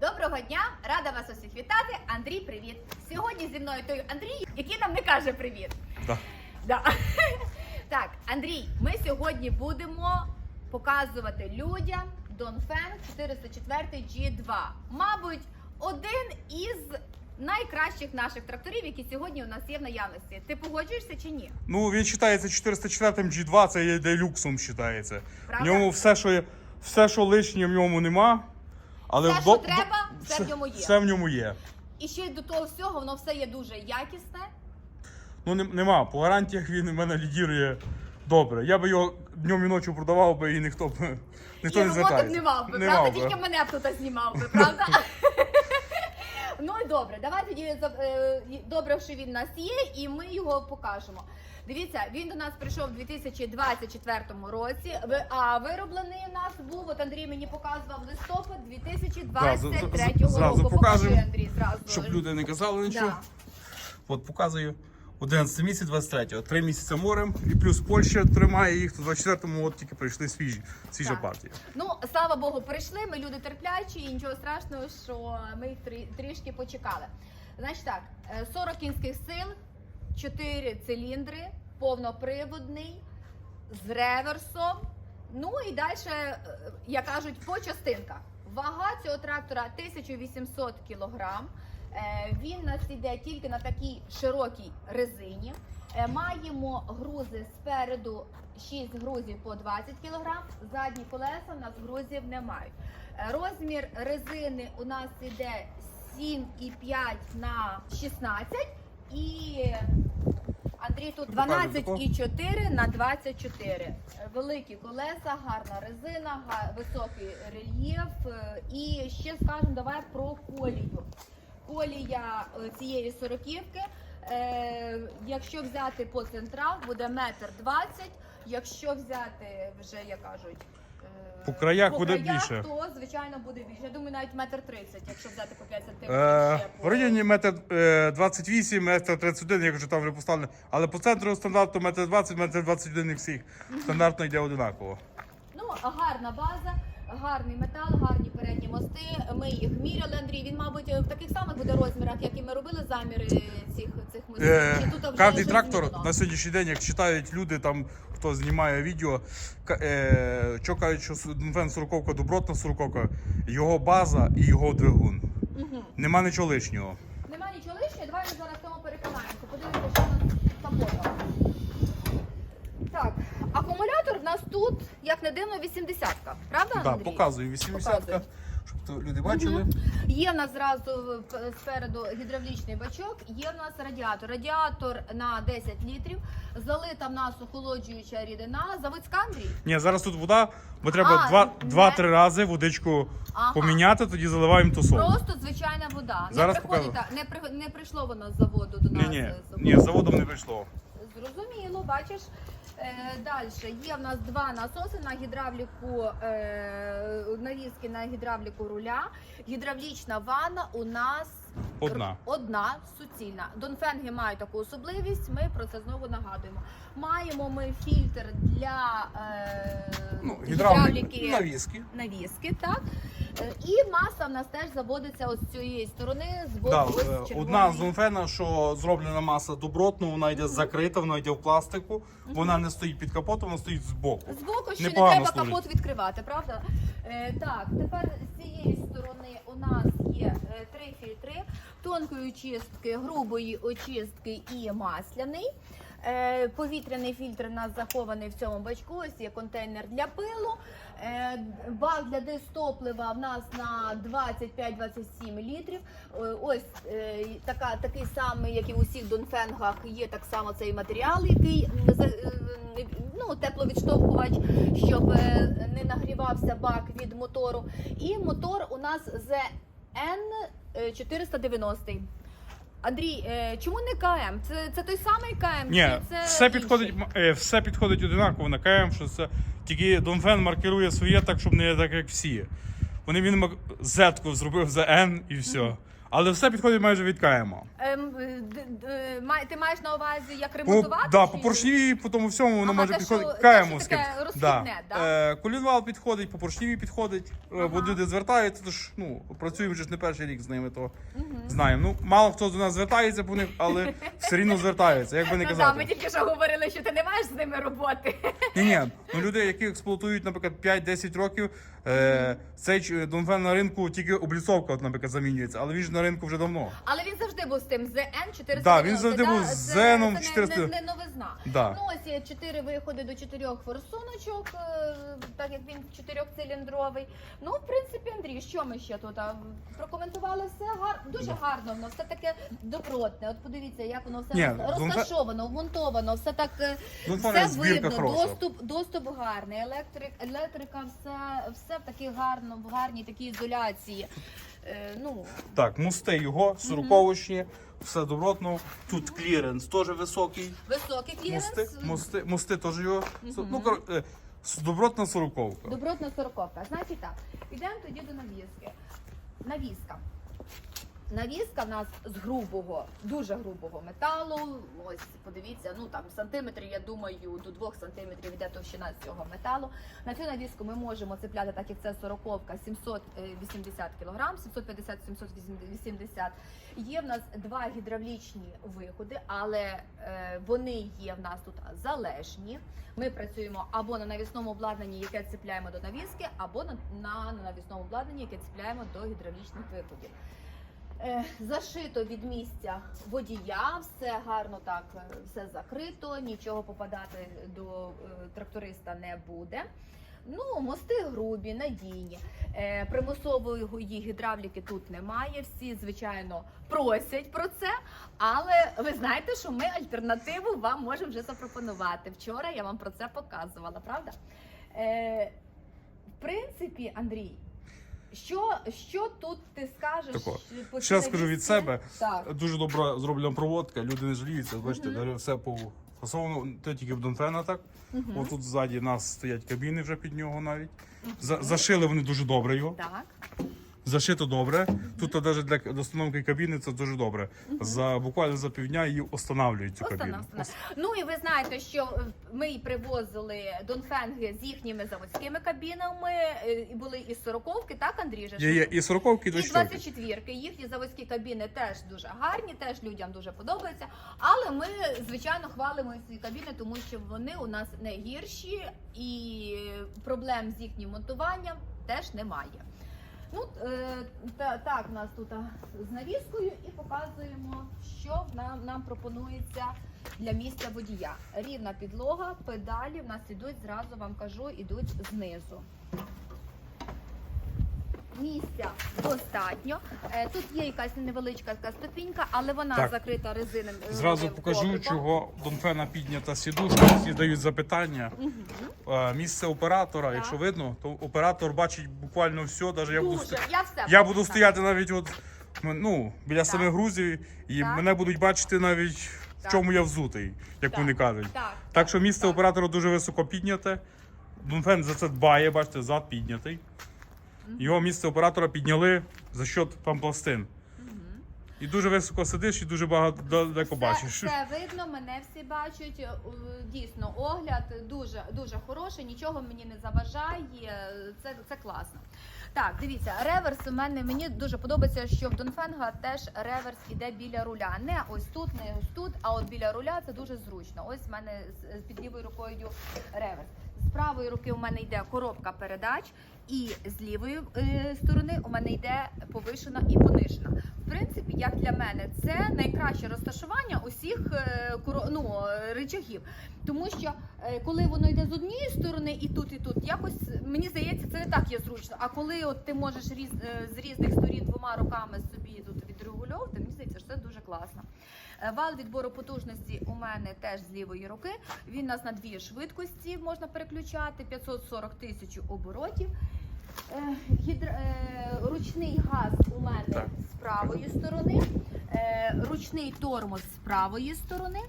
Доброго дня! Рада вас усіх вітати. Андрій, привіт! Сьогодні зі мною той Андрій, який нам не каже привіт. Да. Да. Так, Андрій, ми сьогодні будемо показувати людям Донфен 404 G2. Мабуть, один із найкращих наших тракторів, які сьогодні у нас є в наявності. Ти погоджуєшся чи ні? Ну, він вважається 404 G2, це є делюксом вважається. В Правда? ньому все, що є, все, що лишнє в ньому нема. Але Все, що до- треба, до- все в ньому є. Все в ньому є. І ще й до того всього, воно все є дуже якісне. Ну не- нема. По гарантіях він в мене лідірує добре. Я би його днем і ночі продавав би і ніхто б ніхто і не роботи б звертається. не мав би, Не правда? мав би. Тільки мене б тут знімав би, правда? добре, давай тоді е, добре, що він у нас є, і ми його покажемо. Дивіться, він до нас прийшов у 2024 році, а вироблений у нас був, от Андрій мені показував листопад 2023 Да, з- з- зразу року. Покажи, Андрій, зразу. Щоб люди не казали нічого. Да. От показую. 11 місяць 23-го. Три місяці морем, і плюс Польща тримає їх, то 24-му от тільки прийшли свіжі, свіжа Так. партія. Ну, слава Богу, прийшли. Ми люди терплячі, і нічого страшного, що ми їх трі- трішки почекали. Значить так, е, 40 кінських сил, 4 циліндри, повноприводний, з реверсом. Ну і далі, як кажуть, по частинках. Вага цього трактора 1800 кг. Він у нас іде тільки на такій широкій резині. Е, Маємо грузи спереду 6 грузів по 20 кг, задні колеса у нас грузів не мають. Е, Розмір резини у нас іде 7,5 на 16 і Андрій тут 12,4 на 24. Е, Великі колеса, гарна резина, високий рельєф. Е, І ще скажемо давай про колію. Колія е, цієї сороківки, е, якщо взяти по централ, буде метр двадцять. Якщо взяти вже, як кажуть, е, По краях по буде краях, більше. то звичайно буде більше. Я думаю, навіть метр тридцять, якщо взяти по 5 сантиметрів. Е, в районі метр е, 28, метр 31, як вже там вже поставлено. Але по центру стандарту метр 20, метр 21 і всіх. Стандартно йде одинаково. Ну, гарна база, гарний метал, гарні передні мости. Ми їх міряли, Андрій. Він, мабуть, в таких самих буде розмірах, як і ми робили заміри цих, цих мостів. Е, Чи тут вже Кожний трактор змінено? на сьогоднішній день, як читають люди, там хто знімає відео, е, що кажуть, що Донфен 40 добротна 40 його база і його двигун. Мгм. Нема нічого лишнього. Нема нічого лишнього, давай ми зараз в тому переконаємося. Подивимося, що у нас з капотом. Так, акумулятор в нас тут, як не дивно, 80-ка. Правда, Так, Андрій? показую 80 Показуй. щоб то люди бачили. Є в нас зразу спереду гідравлічний бачок, є в нас радіатор. Радіатор на 10 літрів, залита в нас охолоджуюча рідина. Заводська Андрій. Ні, зараз тут вода, бо треба А, два- не- два-три рази водичку Ага. поміняти, тоді заливаємо тусол. Просто звичайна вода. Зараз не, приходить, покажу. та- не, при- не прийшло воно з заводу до Ні, нас. ні, е, з заводу. ні, з заводом не прийшло. Зрозуміло, бачиш. Е, Далі є в нас два насоси на гідравліку, е, навіски на гідравліку руля. Гідравлічна ванна у нас Одна. одна суцільна. Донфенги мають таку особливість. Ми про це знову нагадуємо. Маємо ми фільтр для е, Ну, гідравліки навіски. навіски, так. Е, І маса в нас теж заводиться з цієї сторони, з боку. Да, ось е, одна з Донфена, що зроблена маса добротно, вона йде закрита, вона йде в пластику, вона не стоїть під капотом, вона стоїть збоку. Збоку ще не треба служить. капот відкривати, правда? Е, так, тепер з цієї сторони у нас є е, три фільтри тонкої очистки, грубої очистки і масляний. Е, повітряний фільтр у нас захований в цьому бачку. Ось є контейнер для пилу. Е, бак для дистоплива в нас на 25-27 літрів. Е, ось така, такий самий, як і в усіх донфенгах, є так само цей матеріал, який ну, тепловідштовхувач, щоб не нагрівався бак від мотору. І мотор у нас ZN 490. Андрій, е, чому не КМ? Це, це той самий КМ? Ні, це все підходить, е, все підходить одинаково на КМ, що це тільки Донфен маркирує своє так, щоб не так, як всі. Вони він Z-ку зробив за N і все. Але все підходить майже від КМА. Ем, е, д- д- май- ти маєш на увазі, як По, ремонтувати? да, чи- по поршневій, по тому всьому воно Ага, може те, підходити. що- те, що КМовське. таке розхідне, да? Е, колінвал підходить, по поршневій підходить. Ага. Бо люди звертаються, тож ну, працюємо вже ж не перший рік з ними, то знаємо. Ну, мало хто до нас звертається по них, але все рівно звертаються, як би не Ну, да, ми казати. тільки що говорили, що ти не маєш з ними роботи. Ні, ні, ну люди, які експлуатують, наприклад, 5-10 років, е, цей ч- Донфен на ринку тільки обліцовка, от, наприклад, замінюється, але він ж на ринку вже давно. Але він завжди був з тим ZN 490. Да, він завжди був з Зеном це 400. Не, не, не новизна. Да. Ну ось є чотири виходи до чотирьох форсуночок, е, так як він чотирьохциліндровий. Ну, в принципі, Андрій, що ми ще тут? а, Прокоментували все гар... дуже гарно, воно все таке добротне. От подивіться, як воно все Ні, роз- Донфе- розташовано, вмонтовано, все так е, все збірка видно, хороша. доступ, доступ гарний, електрик, електрика, все, все в такій гарно, в гарній такій ізоляції. Е, ну, Так, мусти його, сороковочні, все добротно. Тут кліренс теж високий. високий кліренс. Мости, мости, мости теж його. Ну, кор- е, с- добротна сороковка. Добротна сороковка. Значить так, ідемо тоді до навіски. Навіска. Навіска в нас з грубого, дуже грубого металу. Ось подивіться, ну там сантиметрів, я думаю, до 2 сантиметрів йде товщина цього металу. На цю навіску ми можемо цепляти, так як це сороковка, 780 кг, 750-780. Є в нас два гідравлічні виходи, але е, вони є в нас тут залежні. Ми працюємо або на навісному обладнанні, яке цепляємо до навіски, або на навісному обладнанні, яке цепляємо до гідравлічних виходів. Зашито від місця водія, все гарно так, е, все закрито, нічого попадати до е, тракториста не буде. Ну, мости грубі, надійні. Е, примусової гідравліки тут немає. Всі, звичайно, просять про це. Але ви знаєте, що ми альтернативу вам можемо вже запропонувати. Вчора я вам про це показувала, правда? Е, в принципі, Андрій, що, що тут ти скажеш? Тако, ще скажу від себе. Так. Дуже добра зроблена проводка, люди не жаліються. Бачите, навіть все по фасовано, то тільки в Донфена так. Мгм. Отут ззаді нас стоять кабіни вже під нього навіть. За, зашили вони дуже добре його. Так. Зашито добре. Тут навіть для достановки кабіни це дуже добре. За буквально за півдня її останавлюють цю кабіну. Ну і ви знаєте, що е, ми й привозили донфенги з їхніми заводськими кабінами, е, і були і сороковки, так, Андрій? же? Є, є і сороковки, і І до 24-ки. Їхні заводські кабіни теж дуже гарні, теж людям дуже подобаються. Але ми, звичайно, хвалимо ці кабіни, тому що вони у нас не гірші і проблем з їхнім монтуванням теж немає. Ну, е, та, так, у нас тут з навіскою і показуємо, що нам, нам пропонується для місця водія. Рівна підлога, педалі в нас ідуть, зразу вам кажу, ідуть знизу. Місця достатньо. Е, Тут є якась невеличка така ступінька, але вона Так. закрита. Зразу е, покажу, ковриком. чого Донфена піднята сідушка. Всі дають запитання. Е, Місце оператора, Так. якщо видно, то оператор бачить буквально все. Навіть я буду, Я все я буду стояти навіть от ну, біля Так. самих грузів, і Так. мене будуть бачити навіть в Так. чому я взутий, як Так. вони кажуть. Так. Так що місце Так. оператора дуже високо підняте. Донфен за це дбає, бачите, зад піднятий. Його місце оператора підняли за счет там пластин. Мгм. І дуже високо сидиш і дуже багато далеко бачиш. Все, все видно, мене всі бачать. Е, Дійсно, огляд дуже дуже хороший, нічого мені не заважає. Це, це класно. Так, дивіться, реверс у мене мені дуже подобається, що в Донфенга теж реверс іде біля руля. Не ось тут, не ось тут, а от біля руля це дуже зручно. Ось в мене з- під лівою рукою реверс. З правої руки у мене йде коробка передач, і з лівої е, сторони у мене йде повишена і понижена. Як для мене, це найкраще розташування усіх е, ну, е, речагів. Тому що е, коли воно йде з однієї сторони, і тут, і тут, якось мені здається, це не так є зручно. А коли от ти можеш різ, з різних сторін двома руками собі тут відрегульовувати, мені здається, що це дуже класно. Вал відбору потужності у мене теж з лівої руки. Він у нас на дві швидкості можна переключати, 540 тисяч оборотів. Е, е, Ручний газ у мене Так. з правої сторони, е, ручний тормоз з правої сторони,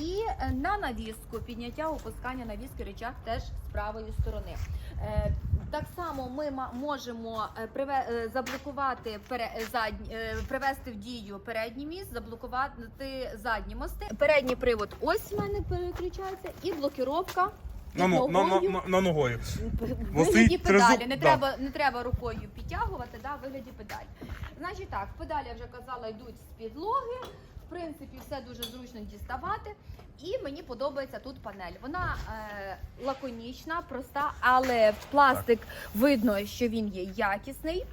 і на навіску підняття опускання навіски речах теж з правої сторони. Так само ми можемо заблокувати привести в дію передній міст, заблокувати задні мости. Передній привод ось в мене переключається, і блокіровка. На, ну, на, на, ногою. на, на ногою. В Ось вигляді педалі. Не да. треба, не треба рукою підтягувати, да, в вигляді педалі. Значить так, педалі я вже казала, йдуть з підлоги. В принципі, все дуже зручно діставати. І мені подобається тут панель. Вона е, лаконічна, проста, але в пластик видно, що він є якісний.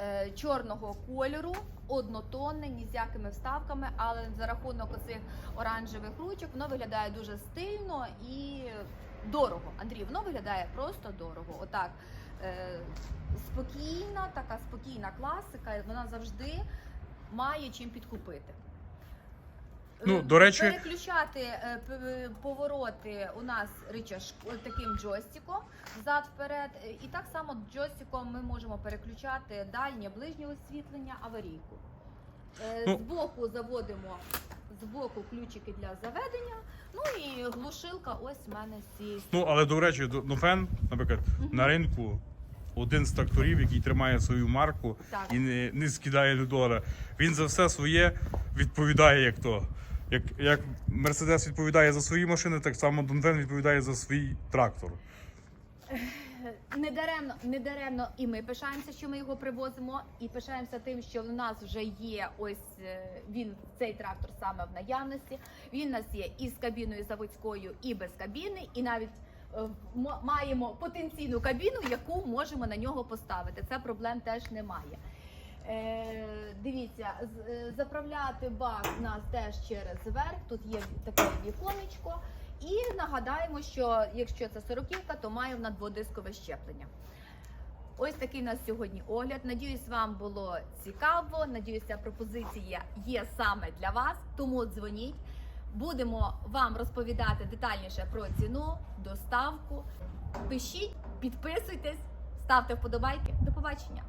Е, чорного кольору, однотонне, ні з якими вставками, але за рахунок оцих оранжевих ручок воно виглядає дуже стильно і дорого. Андрій, воно виглядає просто дорого. Отак. Е, спокійна, така спокійна класика, вона завжди має чим підкупити. Ну, Е, до речі- переключати е, п- повороти у нас рычаж таким джойстиком взад вперед. Е, І так само джойстиком ми можемо переключати дальнє ближнє освітлення, аварійку. Е, Ну. Збоку заводимо збоку ключики для заведення. Ну і глушилка ось в мене з цієї Ну, але до речі, до- ну, фен, наприклад, на ринку один з тракторів, який тримає свою марку Так. і не, не скидає людора. Він за все своє відповідає як то. Як, як Мерседес відповідає за свої машини, так само Донфен відповідає за свій трактор. Недаремно, недаремно і ми пишаємося, що ми його привозимо, і пишаємося тим, що в нас вже є ось е, він цей трактор саме в наявності. Він у нас є і з кабіною заводською, і без кабіни, і навіть е, маємо потенційну кабіну, яку можемо на нього поставити. Це проблем теж немає. Е, дивіться, е, заправляти бак у нас теж через верх. Тут є таке віконечко. І нагадаємо, що якщо це сороківка, то має вона дводискове щеплення. Ось такий у нас сьогодні огляд. Надіюсь, вам було цікаво. Надіюсь, ця пропозиція є саме для вас. Тому дзвоніть. Будемо вам розповідати детальніше про ціну, доставку. Пишіть, підписуйтесь, ставте вподобайки. До побачення.